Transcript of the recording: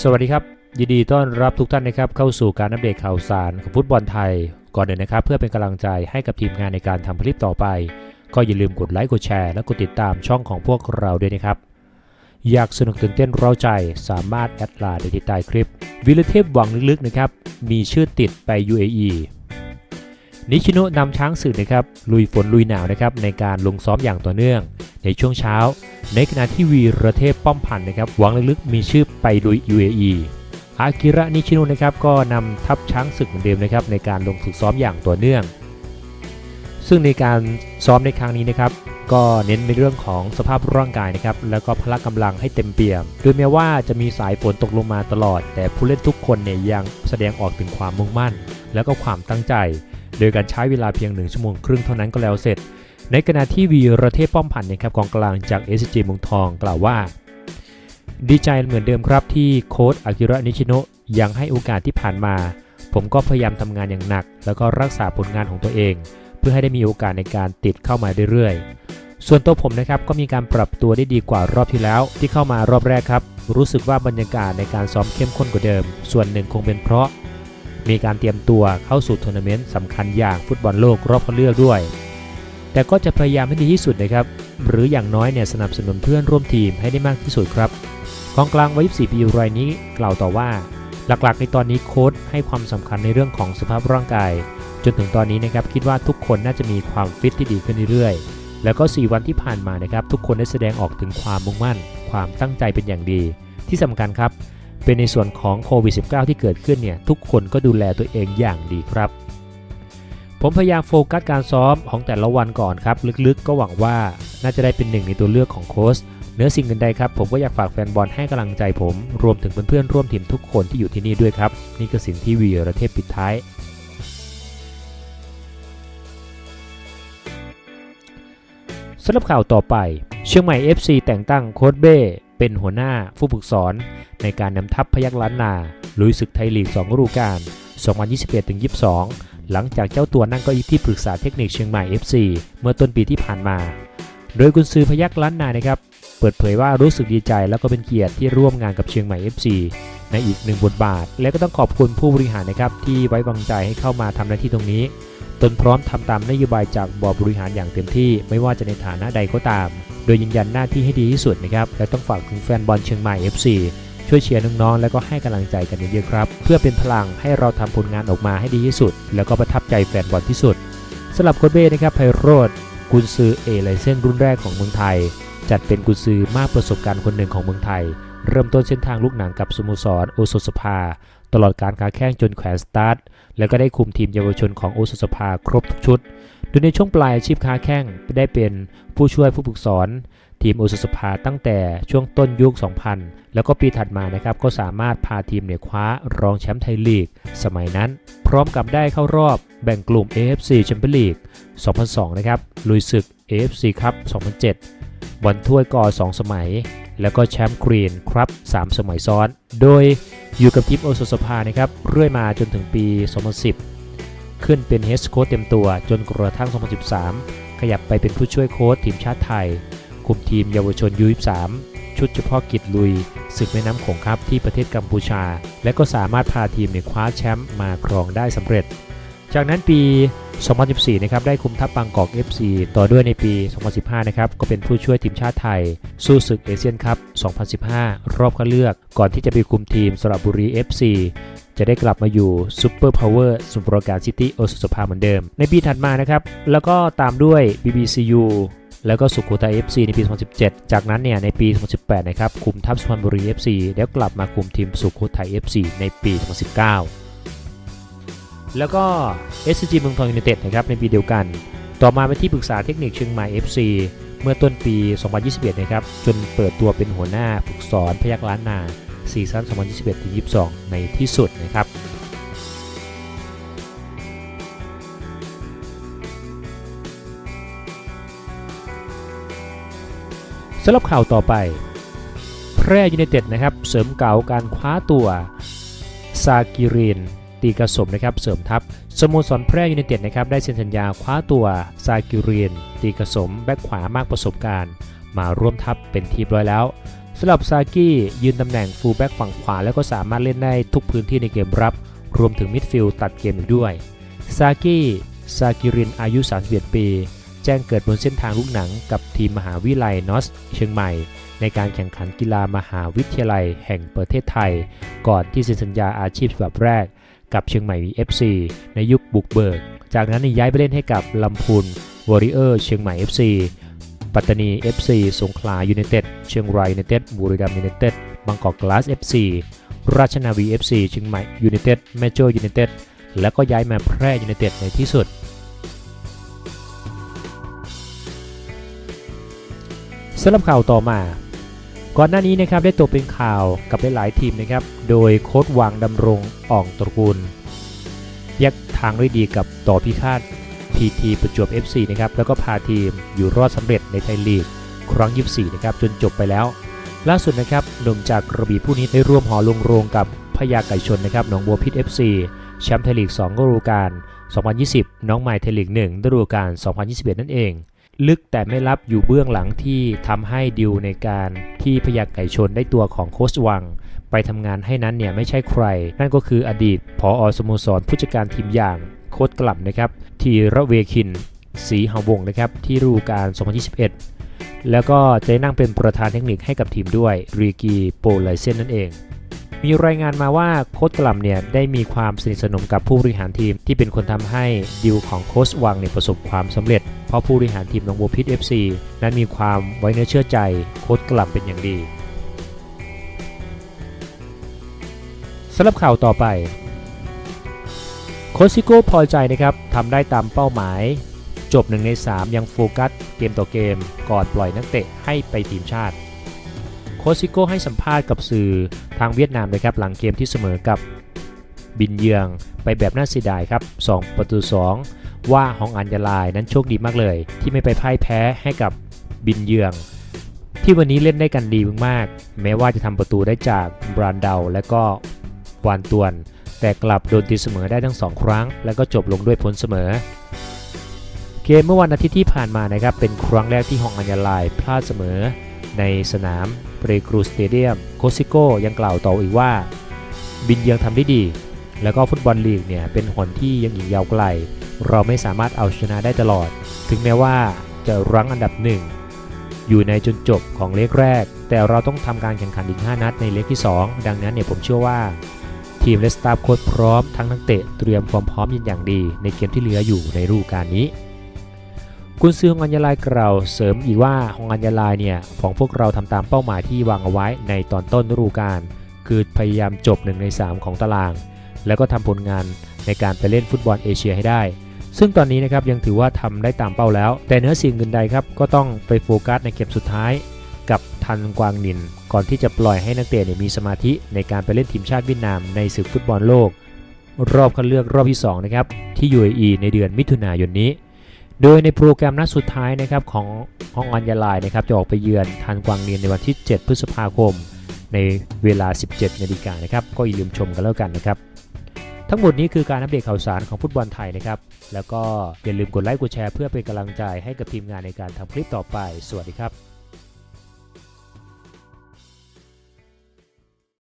สวัสดีครับ ยินดีต้อนรับทุกท่านนะครับเข้าสู่การอัปเดตข่าวสารของฟุตบอลไทย ก่อนอื่นนะครับ เพื่อเป็นกำลังใจให้กับทีมงานในการทำคลิปต่อไป ก็อย่าลืมกดไลค์กดแชร์ และกดติดตามช่องของพวกเราด้วยนะครับ อยากสนุกตื่นเต้นเร้าใจสามารถแอดไลน์ได้ที่ใต้คลิปวิลเทพหวังลึกๆนะครับมีชื่อติดไป UAE นิชิโนะนำช้างศึกนะครับลุยฝนลุยหนาวนะครับในการลงซ้อมอย่างต่อเนื่อง ในช่วงเช้า ในขณะที่วีรเทพป้อมพันธ์นะครับหวังลึกๆมีชื่อไปลุย UAE อากิระนิชิโนะนะครับก็นำทัพช้างศึกเหมือนเดิมนะครับในการลงฝึกซ้อมอย่างต่อเนื่อง ซึ่งในการซ้อมในครั้งนี้นะครับก็เน้นในเรื่องของสภาพร่างกายนะครับแล้วก็พละกำลังให้เต็มเปี่ยมโดยแม้ว่าจะมีสายฝนตกลงมาตลอด แต่ผู้เล่นทุกคนเนี่ยยังแสดงออกถึงความมุ่งมั่น แล้วก็ความตั้งใจ ดยการใช้เวลาเพียงหนึ่งชั่วโมงครึ่งเท่านั้นก็แล้วเสร็จ ในขณะที่วีรเทพป้อมพันธ์นะครับกองกลางจาก s g เมืองทองกล่าวว่า ดีใจเหมือนเดิมครับที่โค้ชอากิระนิชิโนะยังให้โอกาสที่ผ่านมา ผมก็พยายามทำงานอย่างหนัก แล้วก็รักษาผลงานของตัวเอง เพื่อให้ได้มีโอกาสในการติดเข้ามาเรื่อยๆ ส่วนตัวผมนะครับก็มีการปรับตัวได้ดีกว่ารอบที่แล้ว ที่เข้ามารอบแรกครับ รู้สึกว่าบรรยากาศในการซ้อมเข้มข้นกว่าเดิม ส่วนหนึ่งคงเป็นเพราะ มีการเตรียมตัวเข้าสู่ทัวร์นาเมนต์สำคัญอย่างฟุตบอลโลกรอบคัดเลือกด้วย แต่ก็จะพยายามให้ดีที่สุดนะครับ หรืออย่างน้อยเนี่ยสนับสนุนเพื่อนร่วมทีมให้ได้มากที่สุดครับกองกลางวัย 24 ปีรายนี้กล่าวต่อว่า หลักๆ ในตอนนี้โค้ชให้ความสำคัญในเรื่องของสภาพร่างกาย จนถึงตอนนี้นะครับคิดว่าทุกคนน่าจะมีความฟิตที่ดีขึ้นเรื่อยๆ แล้วก็ 4 วันที่ผ่านมานะครับทุกคนได้แสดงออกถึงความมุ่งมั่น ความตั้งใจเป็นอย่างดี ที่สำคัญครับ เป็นในส่วนของโควิด -19 ที่เกิดขึ้นเนี่ยทุกคนก็ดูแลตัวเองอย่างดีครับ ผมพยายามโฟกัสการซ้อมของแต่ละวันก่อนครับ ลึกๆ ก็หวังว่าน่าจะได้เป็นหนึ่งในตัวเลือกของโค้ชเนื้อสิ่งอื่นใดครับ ผมก็อยากฝากแฟนบอลให้กำลังใจผม รวมถึงเพื่อนๆร่วมทีมทุกคนที่อยู่ที่นี่ด้วยครับ นี่คือสิ่งที่วีรเทพปิดท้ายสำหรับข่าวต่อไป เชียงใหม่ FC แต่งตั้งโค้ชเบ้ เป็นหัวหน้าผู้ฝึกสอนในการนำทัพพยักล้านนาลุยศึกไทยลีก2ฤดูกาล2021-22 หลังจากเจ้าตัวนั่งเก็อีที่ปรึกษาเทคนิคเชียงใหม่ FC เมื่อต้นปีที่ผ่านมา โดยกุนซือพยักล้านนานะครับ เปิดเผยว่ารู้สึกดีใจแล้วก็เป็นเกียรติที่ร่วมงานกับเชียงใหม่ FC ในอีกหนึ่งบทบาท และก็ต้องขอบคุณผู้บริหารนะครับที่ไว้วางใจให้เข้ามาทำหน้าที่ตรงนี้ตนพร้อมทำตามนโยบายจากบอร์ดบริหารอย่างเต็มที่ไม่ว่าจะในฐานะใดก็ตาม โดยยืนยันหน้าที่ให้ดีที่สุดนะครับ และต้องฝากถึงแฟนบอลเชียงใหม่ FC ช่วยเชียร์น้องๆ และก็ให้กำลังใจกันเยอะๆครับ เพื่อเป็นพลังให้เราทำผลงานออกมาให้ดีที่สุด แล้วก็ประทับใจแฟนบอลที่สุดสำหรับโค้ชเบ้นะครับไพโรธกุนซือเอไลเซนรุ่นแรกของเมืองไทย จัดเป็นกุนซือมากประสบการณ์คนหนึ่งของเมืองไทย เริ่มต้นเส้นทางลูกหนังกับสโมสรโอโซสภา ตลอดการค้าแข่งจนแขวนสตาร์ท แล้วก็ได้คุมทีมเยาวชนของโอโซสภาครบทุกชุด โดยในช่วงปลายอาชีพค้าแข่งได้เป็นผู้ช่วยผู้ฝึกสอน ทีมโอโซสภาตั้งแต่ช่วงต้นยุค 2000 แล้วก็ปีถัดมานะครับก็สามารถพาทีมเนี่ยคว้ารองแชมป์ไทยลีก สมัยนั้น พร้อมกับได้เข้ารอบแบ่งกลุ่ม AFC Champions League 2002 นะครับลุยศึก AFC ครับ 2007 บอลถ้วยกอ2 สมัย แล้วก็แชมป์กรีนครับ 3 สมัยซ้อน โดยอยู่กับทีมโอโซสภานะครับเรื่อยมาจนถึงปี 2010 ขึ้นเป็นเฮดโค้ชเต็มตัวจนกระทั่ง 2013 ขยับไปเป็นผู้ช่วยโค้ชทีมชาติไทย คุมทีมเยาวชนยู23ชุดเฉพาะกิจลุยศึกแม่น้ำโขงครับที่ประเทศกัมพูชา และก็สามารถพาทีมในคว้าแชมป์มาครองได้สำเร็จ จากนั้นปี 2014 นะครับได้คุมทัพบางกอก FC ต่อด้วยในปี 2015 นะครับก็เป็นผู้ช่วยทีมชาติไทย สู้ศึกเอเชียนคัพ 2015 รอบคัดเลือก ก่อนที่จะไปคุมทีมสระบุรี FC จะได้กลับมาอยู่ซูเปอร์พาวเวอร์สุปรการซิตี้โอสุสภาเหมือนเดิม ในปีถัดมานะครับ แล้วก็ตามด้วย BBCU แล้วก็สุโขทัย FC ในปี 2017 จากนั้นเนี่ยในปี 2018 นะครับ คุมทัพสุพรรณบุรี FC แล้วกลับมาคุมทีมสุโขทัย FC ในปี 2019 แล้วก็ SCG เมืองทองยูไนเต็ดนะครับในปีเดียวกัน ต่อมาเป็นที่ปรึกษาเทคนิคเชียงใหม่ FC เมื่อต้นปี 2021 นะครับ จนเปิดตัวเป็นหัวหน้าฝึกสอนพยักล้านนาซีซั่น 2021-22 ในที่สุดนะครับสำหรับข่าวต่อไป แพร่ยูไนเต็ดนะครับ เสริมเก่าการคว้าตัว ซากิริน ตีกระสมนะครับเสริมทัพสโมสรแพร่ยูไนเต็ดนะครับได้เซ็นสัญญาคว้าตัวซากิรินตีกระสมแบ็คขวามากประสบการณ์ มาร่วมทัพเป็นทีมร้อยแล้วสำหรับซากิยืนตำแหน่งฟูลแบ็กฝั่งขวาแล้วก็สามารถเล่นได้ทุกพื้นที่ในเกมรับ รวมถึงมิดฟิลด์ตัดเกมอีกด้วยซากิซากิรินอายุ 31 ปี แจ้งเกิดบนเส้นทางลูกหนังกับทีมมหาวิทยาลัยนอสเชียงใหม่ ในการแข่งขันกีฬามหาวิทยาลัยแห่งประเทศไทย ก่อนที่เซ็นสัญญาอาชีพฉบับแรก กับเชียงใหม่ FC ในยุคบุกเบิก จากนั้นย้ายไปเล่นให้กับลำพูนวอริเออร์เชียงใหม่ FC ปัตตานี FC สงขลายูไนเต็ดเชียงรายยูไนเต็ดบุรีรัมย์ยูไนเต็ดบางกอกกลาส FC ราชนาวี FC เชียงใหม่ยูไนเต็ดแมโจยูไนเต็ดแล้วก็ย้ายมาแพร่ยูไนเต็ดในที่สุด สำหรับข่าวต่อมา ก่อนหน้านี้นะครับได้ตกเป็นข่าวกับหลายๆทีมนะครับ โดยโค้ดวางดำรงอ่องตระกูลแยกทางด้วยดีกับต่อพิฆาต PT ประจวบ FC นะครับแล้วก็พาทีมอยู่รอดสำเร็จในไทยลีกครั้ง 24 นะครับจนจบไปแล้ว ล่าสุดนะครับหนุ่มจากกระบี่ผู้นี้ได้ร่วมหอลงโรงกับพญาไก่ชนนะครับหนองบัวพิษ FC แชมป์ไทยลีก2ฤดูกาล2020 น้องใหม่ไทยลีก1ฤดูกาล2021 นั่นเอง ลึกแต่ไม่ลับอยู่เบื้องหลังที่ทำให้ดิวในการที่พยักไก่ชนได้ตัวของโค้ชวัง ไปทำงานให้นั้นเนี่ยไม่ใช่ใคร นั่นก็คืออดีตผออสโมสรผู้จัดการทีมอย่างโค้ชกลับนะครับทีระเวคินศรีหาวงนะครับที่ฤดูกาล2021 แล้วก็จะนั่งเป็นประธานเทคนิคให้กับทีมด้วยรีกีโปไลเซนนั่นเอง มีรายงานมาว่าโค้ชกลัมเนี่ยได้มีความสนิทสนมกับผู้บริหารทีมที่เป็นคนทำให้ดิวของโค้ชวังเนี่ยประสบความสำเร็จ เพราะผู้บริหารทีมหนองบัวพิษ FC นั้นมีความไว้เนื้อเชื่อใจโค้ชกลัมเป็นอย่างดีสำหรับข่าวต่อไปโคชซิโก้พอใจนะครับทำได้ตามเป้าหมาย จบ1ใน 3 ยังโฟกัสเกมต่อเกมก่อนปล่อยนักเตะให้ไปทีมชาติ โคซิโก้ให้สัมภาษณ์กับสื่อทางเวียดนามนะครับหลังเกมที่เสมอกับบินเยืองไปแบบน่าเสียดายครับ 2 ประตู 2 ว่าฮองอันยาลายนั้นโชคดีมากเลย ที่ไม่ไปพ่ายแพ้ให้กับบินเยือง ที่วันนี้เล่นได้กันดีมากๆแม้ว่าจะทำประตูได้จากบรานเดาและก็วานตวน แต่กลับโดนตีเสมอได้ทั้ง2ครั้ง แล้วก็จบลงด้วยผลเสมอเกมเมื่อวันอาทิตย์ที่ผ่านมานะครับเป็นครั้งแรกที่ฮองอัญญาลายพลาดเสมอในสนาม เปรกรูสเตเดียมโคซิโก้ยังกล่าวต่ออีกว่า บินยังทำได้ดี แล้วก็ฟุตบอลลีกเนี่ยเป็นหนที่ยังอีกยาวไกล เราไม่สามารถเอาชนะได้ตลอด ถึงแม้ว่าจะรั้งอันดับหนึ่งอยู่ในจนจบของเลกแรก แต่เราต้องทำการแข่งขันอีก 5 นัดในเลกที่ 2 ดังนั้นเนี่ยผมเชื่อว่า ทีมและสตาฟโค้ชพร้อมทั้งนักเตะเตรียมความพร้อมอย่างดี ในเกมที่เหลืออยู่ในฤดูกาลนี้ กุนซือฮองอัญญาลายกล่าวเสริมอีกว่าฮองอัญญาลายเนี่ยของพวกเราทำตามเป้าหมายที่วางเอาไว้ในตอนต้นฤดูกาลคือพยายามจบ1ใน3 ของตาราง แล้วก็ทำผลงานในการไปเล่นฟุตบอลเอเชียให้ได้ ซึ่งตอนนี้นะครับยังถือว่าทำได้ตามเป้าแล้ว แต่เนื้อสิ่งอื่นใดครับก็ต้องไปโฟกัสในเกมสุดท้าย กับทันกวางนิน ก่อนที่จะปล่อยให้นักเตะเนี่ยมีสมาธิในการไปเล่นทีมชาติเวียดนามในศึกฟุตบอลโลก รอบคัดเลือกรอบที่2นะครับที่ UAE ในเดือนมิถุนายนนี้ โดยในโปรแกรมนัดสุดท้ายนะครับของฮองอัญญาลายนะครับจะออกไปเยือนทันกวางเนียนในวันที่ 7 พฤษภาคม ในเวลา 17นาฬิกานะครับก็อย่าลืมชมกันแล้วกันนะครับ ทั้งหมดนี้คือการอัปเดตข่าวสารของฟุตบอลไทยนะครับ แล้วก็อย่าลืมกดไลค์กดแชร์เพื่อเป็นกำลังใจให้กับทีมงานในการทำคลิปต่อไป สวัสดีครับ